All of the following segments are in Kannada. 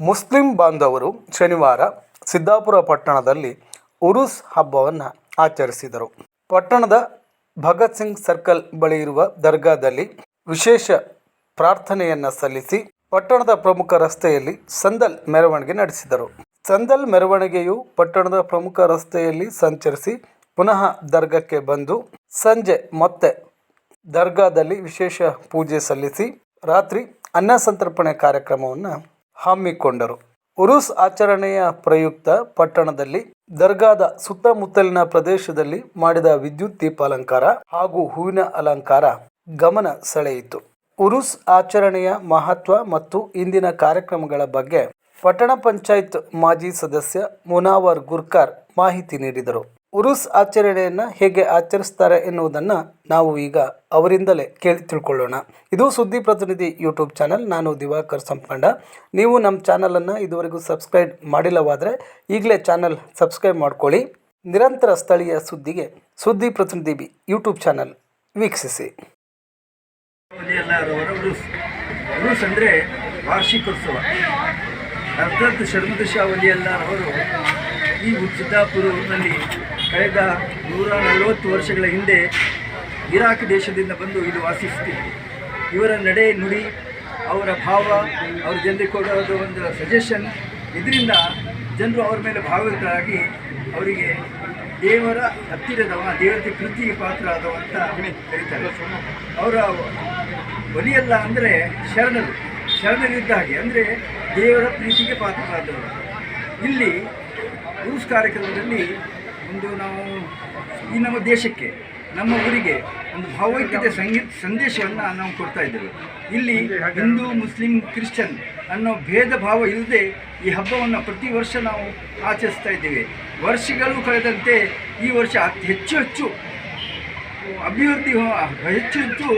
ಮುಸ್ಲಿಂ ಬಾಂಧವರು ಶನಿವಾರ ಸಿದ್ದಾಪುರ ಪಟ್ಟಣದಲ್ಲಿ ಉರುಸ್ ಹಬ್ಬವನ್ನು ಆಚರಿಸಿದರು. ಪಟ್ಟಣದ ಭಗತ್ ಸಿಂಗ್ ಸರ್ಕಲ್ ಬಳಿ ಇರುವ ದರ್ಗಾದಲ್ಲಿ ವಿಶೇಷ ಪ್ರಾರ್ಥನೆಯನ್ನು ಸಲ್ಲಿಸಿ ಪಟ್ಟಣದ ಪ್ರಮುಖ ರಸ್ತೆಯಲ್ಲಿ ಸಂದಲ್ ಮೆರವಣಿಗೆ ನಡೆಸಿದರು. ಸಂದಲ್ ಮೆರವಣಿಗೆಯು ಪಟ್ಟಣದ ಪ್ರಮುಖ ರಸ್ತೆಯಲ್ಲಿ ಸಂಚರಿಸಿ ಪುನಃ ದರ್ಗಕ್ಕೆ ಬಂದು ಸಂಜೆ ಮತ್ತೆ ದರ್ಗಾದಲ್ಲಿ ವಿಶೇಷ ಪೂಜೆ ಸಲ್ಲಿಸಿ ರಾತ್ರಿ ಅನ್ನ ಸಂತರ್ಪಣೆ ಕಾರ್ಯಕ್ರಮವನ್ನು ಹಮ್ಮಿಕೊಂಡರು. ಉರುಸ್ ಆಚರಣೆಯ ಪ್ರಯುಕ್ತ ಪಟ್ಟಣದಲ್ಲಿ, ದರ್ಗಾದ ಸುತ್ತಮುತ್ತಲಿನ ಪ್ರದೇಶದಲ್ಲಿ ಮಾಡಿದ ವಿದ್ಯುತ್ ದೀಪಾಲಂಕಾರ ಹಾಗೂ ಹೂವಿನ ಅಲಂಕಾರ ಗಮನ ಸೆಳೆಯಿತು. ಉರುಸ್ ಆಚರಣೆಯ ಮಹತ್ವ ಮತ್ತು ಇಂದಿನ ಕಾರ್ಯಕ್ರಮಗಳ ಬಗ್ಗೆ ಪಟ್ಟಣ ಪಂಚಾಯತ್ ಮಾಜಿ ಸದಸ್ಯ ಮುನಾವರ್ ಗುರ್ಕರ್ ಮಾಹಿತಿ ನೀಡಿದರು. ಉರುಸ್ ಆಚರಣೆಯನ್ನು ಹೇಗೆ ಆಚರಿಸ್ತಾರೆ ಎನ್ನುವುದನ್ನು ನಾವು ಈಗ ಅವರಿಂದಲೇ ಕೇಳಿ ತಿಳ್ಕೊಳ್ಳೋಣ. ಇದು ಸುದ್ದಿ ಪ್ರತಿನಿಧಿ ಯೂಟ್ಯೂಬ್ ಚಾನಲ್, ನಾನು ದಿವಾಕರ್ ಸಂಪಂಡ ನೀವು ನಮ್ಮ ಚಾನಲನ್ನು ಇದುವರೆಗೂ ಸಬ್ಸ್ಕ್ರೈಬ್ ಮಾಡಿಲ್ಲವಾದರೆ ಈಗಲೇ ಚಾನಲ್ ಸಬ್ಸ್ಕ್ರೈಬ್ ಮಾಡ್ಕೊಳ್ಳಿ. ನಿರಂತರ ಸ್ಥಳೀಯ ಸುದ್ದಿಗೆ ಸುದ್ದಿ ಪ್ರತಿನಿಧಿ ಬಿ ಯೂಟ್ಯೂಬ್ ಚಾನಲ್ ವೀಕ್ಷಿಸಿ. ಉರುಸ್. ಅಂದರೆ ವಾರ್ಷಿಕೋತ್ಸವ. ಅರ್ಥಾತ್ ಈ ಸಿದ್ದಾಪುರದಲ್ಲಿ ಕಳೆದ ನೂರ ನಲವತ್ತು ವರ್ಷಗಳ ಹಿಂದೆ ಇರಾಕ್ ದೇಶದಿಂದ ಬಂದು ಇಲ್ಲಿ ವಾಸಿಸುತ್ತಿದ್ದರು ಇವರ ನಡೆ ನುಡಿ, ಅವರ ಭಾವ, ಅವ್ರ ಜನರಿಗೆ ಕೊಡೋದು ಒಂದು ಸಜೆಷನ್ ಇದರಿಂದ ಜನರು ಅವ್ರ ಮೇಲೆ ಭಾವಿತರಾಗಿ ಅವರಿಗೆ ದೇವರ ಹತ್ತಿರದವ ದೇವತೆ ಪ್ರೀತಿಗೆ ಪಾತ್ರ ಆದವ ಅಂತ ಕರೀತಾರೆ ಅವರ ಒಲಿಯಲ್ಲ ಅಂದರೆ ಶರಣರು. ಶರಣರಿದ್ದ ಹಾಗೆ, ಅಂದರೆ ದೇವರ ಪ್ರೀತಿಗೆ ಪಾತ್ರರಾದವರು. ಇಲ್ಲಿ ಉರುಸ್ ಕಾರ್ಯಕ್ರಮದಲ್ಲಿ ಒಂದು ನಾವು ಈ ನಮ್ಮ ದೇಶಕ್ಕೆ, ನಮ್ಮ ಊರಿಗೆ ಒಂದು ಭಾವೈಕ್ಯತೆ ಸಂಗೀತ ಸಂದೇಶವನ್ನು ನಾವು ಕೊಡ್ತಾ ಇದ್ದೇವೆ. ಇಲ್ಲಿ ಹಿಂದೂ, ಮುಸ್ಲಿಂ, ಕ್ರಿಶ್ಚಿಯನ್ ಅನ್ನೋ ಭೇದ ಭಾವ ಇಲ್ಲದೆ ಈ ಹಬ್ಬವನ್ನು ಪ್ರತಿ ವರ್ಷ ನಾವು ಆಚರಿಸ್ತಾ ಇದ್ದೇವೆ. ವರ್ಷಗಳು ಕಳೆದಂತೆ ಈ ವರ್ಷ ಅತಿ ಹೆಚ್ಚು ಹೆಚ್ಚು ಅಭಿವೃದ್ಧಿ ಹೆಚ್ಚು ಹೆಚ್ಚು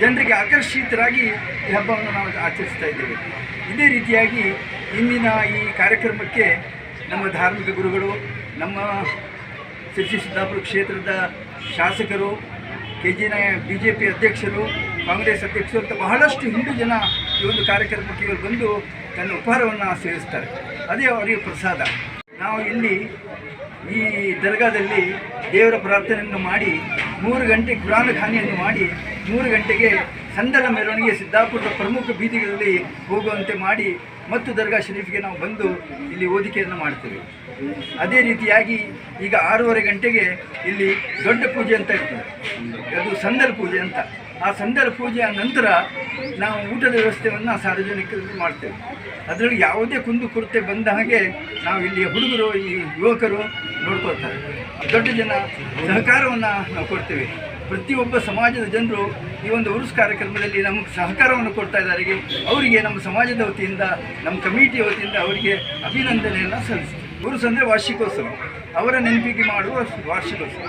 ಜನರಿಗೆ ಆಕರ್ಷಿತರಾಗಿ ಈ ಹಬ್ಬವನ್ನು ನಾವು ಆಚರಿಸ್ತಾ ಇದ್ದೇವೆ. ಇದೇ ರೀತಿಯಾಗಿ ಇಂದಿನ ಈ ಕಾರ್ಯಕ್ರಮಕ್ಕೆ ನಮ್ಮ ಧಾರ್ಮಿಕ ಗುರುಗಳು, ನಮ್ಮ ಸಿದ್ದಾಪುರ ಕ್ಷೇತ್ರದ ಶಾಸಕರು K G B J P ಅಧ್ಯಕ್ಷರು, ಕಾಂಗ್ರೆಸ್ ಅಧ್ಯಕ್ಷರು ಅಂತ ಬಹಳಷ್ಟು ಹಿಂದೂ ಜನ ಈ ಒಂದು ಕಾರ್ಯಕ್ರಮಕ್ಕೆ ಇವರು ಬಂದು ತನ್ನ ಉಪಹಾರವನ್ನು ಸೇವಿಸ್ತಾರೆ. ಅದೇ ಅವರಿಗೆ ಪ್ರಸಾದ. ನಾವು ಇಲ್ಲಿ ಈ ದರ್ಗಾದಲ್ಲಿ ದೇವರ ಪ್ರಾರ್ಥನೆಯನ್ನು ಮಾಡಿ ಮೂರು ಗಂಟೆ ಕುರಾನ ಖಾನಿಯನ್ನು ಮಾಡಿ ಮೂರು ಗಂಟೆಗೆ ಸಂದಲ ಮೆರವಣಿಗೆ ಸಿದ್ದಾಪುರದ ಪ್ರಮುಖ ಬೀದಿಗಳಲ್ಲಿ ಹೋಗುವಂತೆ ಮಾಡಿ ಮತ್ತು ದರ್ಗಾ ಶರೀಫ್ಗೆ ನಾವು ಬಂದು ಇಲ್ಲಿ ಓದಿಕೆಯನ್ನು ಮಾಡ್ತೇವೆ. ಅದೇ ರೀತಿಯಾಗಿ ಈಗ ಆರೂವರೆ ಗಂಟೆಗೆ ಇಲ್ಲಿ ದೊಡ್ಡ ಪೂಜೆ ಅಂತ ಇರ್ತದೆ. ಅದು ಸಂದರ ಪೂಜೆ ಅಂತ. ಆ ಸಂದರ ಪೂಜೆಯ ನಂತರ ನಾವು ಊಟದ ವ್ಯವಸ್ಥೆಯನ್ನು ಸಾರ್ವಜನಿಕರಿಗೆ ಮಾಡ್ತೇವೆ. ಅದರಲ್ಲಿ ಯಾವುದೇ ಕುಂದು ಕೊರತೆ ಬಂದ ಹಾಗೆ ನಾವು ಇಲ್ಲಿ ಹುಡುಗರು ಈ ಯುವಕರು ನೋಡ್ಕೊಳ್ತಾರೆ. ದೊಡ್ಡ ಜನ ಸಹಕಾರವನ್ನು ನಾವು ಕೊಡ್ತೇವೆ. ಪ್ರತಿಯೊಬ್ಬ ಸಮಾಜದ ಜನರು ಈ ಒಂದು ಉರುಸ್ ಕಾರ್ಯಕ್ರಮದಲ್ಲಿ ನಮಗೆ ಸಹಕಾರವನ್ನು ಕೊಡ್ತಾ ಇದ್ದಾರೆ. ಅವರಿಗೆ ನಮ್ಮ ಸಮಾಜದ ವತಿಯಿಂದ, ನಮ್ಮ ಕಮಿಟಿಯ ವತಿಯಿಂದ ಅವರಿಗೆ ಅಭಿನಂದನೆಯನ್ನು ಸಲ್ಲಿಸ್ತೀವಿ ಉರುಸ್ ಅಂದರೆ ವಾರ್ಷಿಕೋತ್ಸವ. ಅವರ ನೆನಪಿಗೆ ಮಾಡುವ ವಾರ್ಷಿಕೋತ್ಸವ.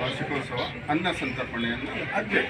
ವಾರ್ಷಿಕೋತ್ಸವ, ಅನ್ನ ಸಂತರ್ಪಣೆಯನ್ನು ಅದೇ